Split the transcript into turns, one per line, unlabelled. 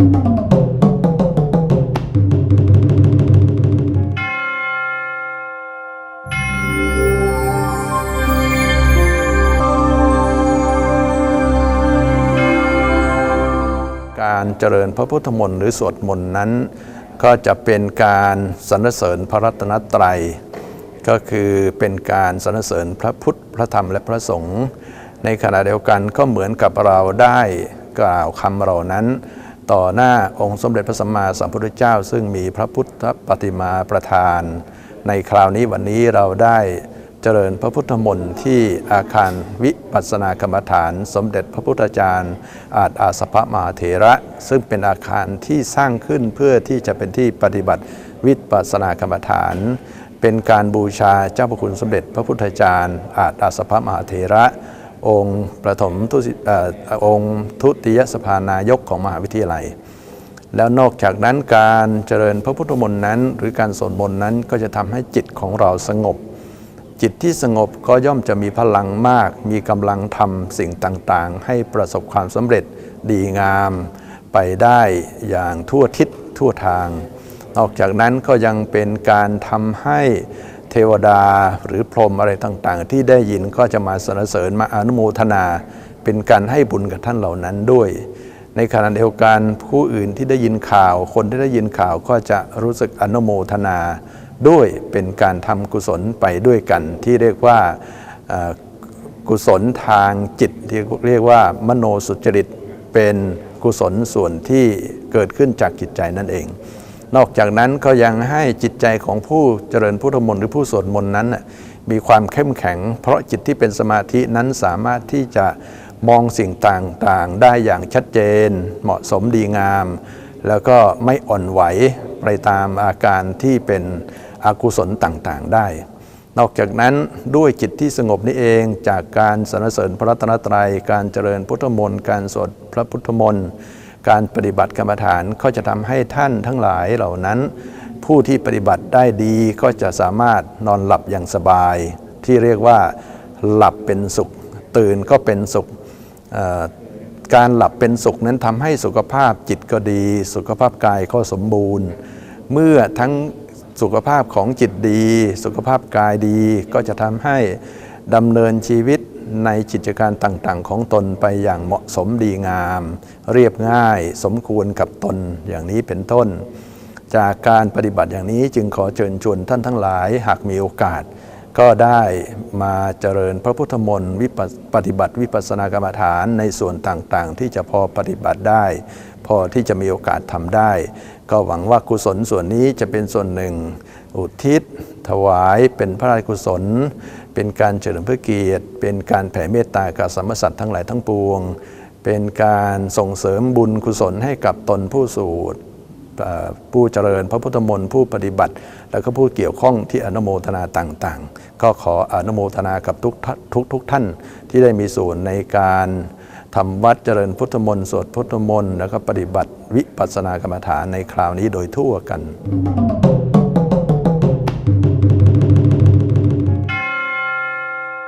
การเจริญพระพุทธมนต์หรือสวดมนต์นั้น ก็จะเป็นการสรรเสริญพระรัตนตรัย ก็คือเป็นการสรรเสริญพระพุทธพระธรรมและพระสงฆ์ในขณะเดียวกันก็เหมือนกับเราได้กล่าวคำเหล่านั้น ต่อหน้าองค์สมเด็จพระสัมมาสัมพุทธเจ้า ซึ่งมีพระพุทธปฏิมาประธาน ในคราวนี้วันนี้เราได้เจริญพระพุทธมนต์ที่อาคารวิปัสสนากรรมฐาน สมเด็จพระพุทธจารย์อาจอาสพมหาเถระ ซึ่งเป็นอาคารที่สร้างขึ้นเพื่อที่จะเป็นที่ปฏิบัติวิปัสสนากรรมฐาน เป็นการบูชาเจ้าพระคุณสมเด็จพระพุทธจารย์อาจอาสพมหาเถระ องค์ประถมทุติองค์ทุติยสภานายกของมหาวิทยาลัย แล้วนอกจากนั้นการเจริญพระพุทธมนต์นั้น หรือการสวดมนต์นั้นก็จะทำให้จิตของเราสงบ จิตที่สงบก็ย่อมจะมีพลังมาก มีกำลังทำสิ่งต่างๆ ให้ประสบความสำเร็จดีงามไปได้อย่างทั่วทิศทั่วทาง นอกจากนั้นก็ยังเป็นการทำให้ เทวดาหรือพรหมอะไรต่างๆ ที่ได้ยินก็จะมาสรรเสริญมาอนุโมทนา เป็นการให้บุญกับท่านเหล่านั้นด้วย ในขณะเดียวกันผู้อื่นที่ได้ยินข่าว คนที่ได้ยินข่าวก็จะรู้สึกอนุโมทนา ด้วยเป็นการทำกุศลไปด้วยกันที่เรียกว่ากุศลทางจิตที่เรียกว่ามโนสุจริตเป็นกุศลส่วนที่เกิดขึ้นจากจิตใจนั่นเอง นอกจากนั้นก็ยังให้จิตใจของผู้เจริญพุทธมนต์หรือผู้สวดมนต์นั้น มีความเข้มแข็ง เพราะจิตที่เป็นสมาธินั้นสามารถที่จะมองสิ่งต่างๆ ได้อย่างชัดเจน เหมาะสมดีงาม แล้วก็ไม่อ่อนไหวไปตามอาการที่เป็นอกุศลต่างๆ ได้ นอกจากนั้นด้วยจิตที่สงบนี้เองจากการสรรเสริญพระรัตนตรัย การเจริญพุทธมนต์การสวดพระพุทธมนต์ การปฏิบัติกรรมฐานก็จะทำให้ท่านทั้งหลายเหล่านั้น ผู้ที่ปฏิบัติได้ดีก็จะสามารถนอนหลับอย่างสบาย ที่เรียกว่าหลับเป็นสุข ตื่นก็เป็นสุขการหลับเป็นสุขนั้นทำให้สุขภาพจิตก็ดี สุขภาพกายก็สมบูรณ์ เมื่อทั้งสุขภาพของจิตดี สุขภาพกายดีก็จะทำให้ดำเนินชีวิต ในกิจการต่างๆ ของตนไปอย่างเหมาะสมดีงาม เรียบง่าย สมควรกับตนอย่างนี้เป็นต้น จากการปฏิบัติอย่างนี้จึงขอเชิญชวนท่านทั้งหลายหากมีโอกาส ก็ได้มาเจริญพระพุทธมนต์วิปฏิบัติวิปัสสนากรรมฐานในส่วนต่างๆ ที่จะพอปฏิบัติได้ พอที่จะมีโอกาสทำได้ ก็หวังว่ากุศลส่วนนี้จะเป็นส่วนหนึ่งอุทิศถวายเป็นพระราชกุศล เป็นการเฉลิมพระเกียรติ เป็นการแผ่เมตตากับสรรพสัตว์ทั้งหลายทั้งปวง เป็นการส่งเสริมบุญกุศลให้กับตนผู้สูตรผู้เจริญพระพุทธมนต์ผู้ปฏิบัติ แล้วก็ผู้เกี่ยวข้องที่อนุโมทนาต่างๆ ก็ขออนุโมทนากับทุกทุกทุกท่านที่ได้มีส่วนในการทำวัดเจริญพุทธมนต์สวดพุทธมนต์แล้วก็ปฏิบัติวิปัสสนากรรมฐานในคราวนี้โดยทั่วกัน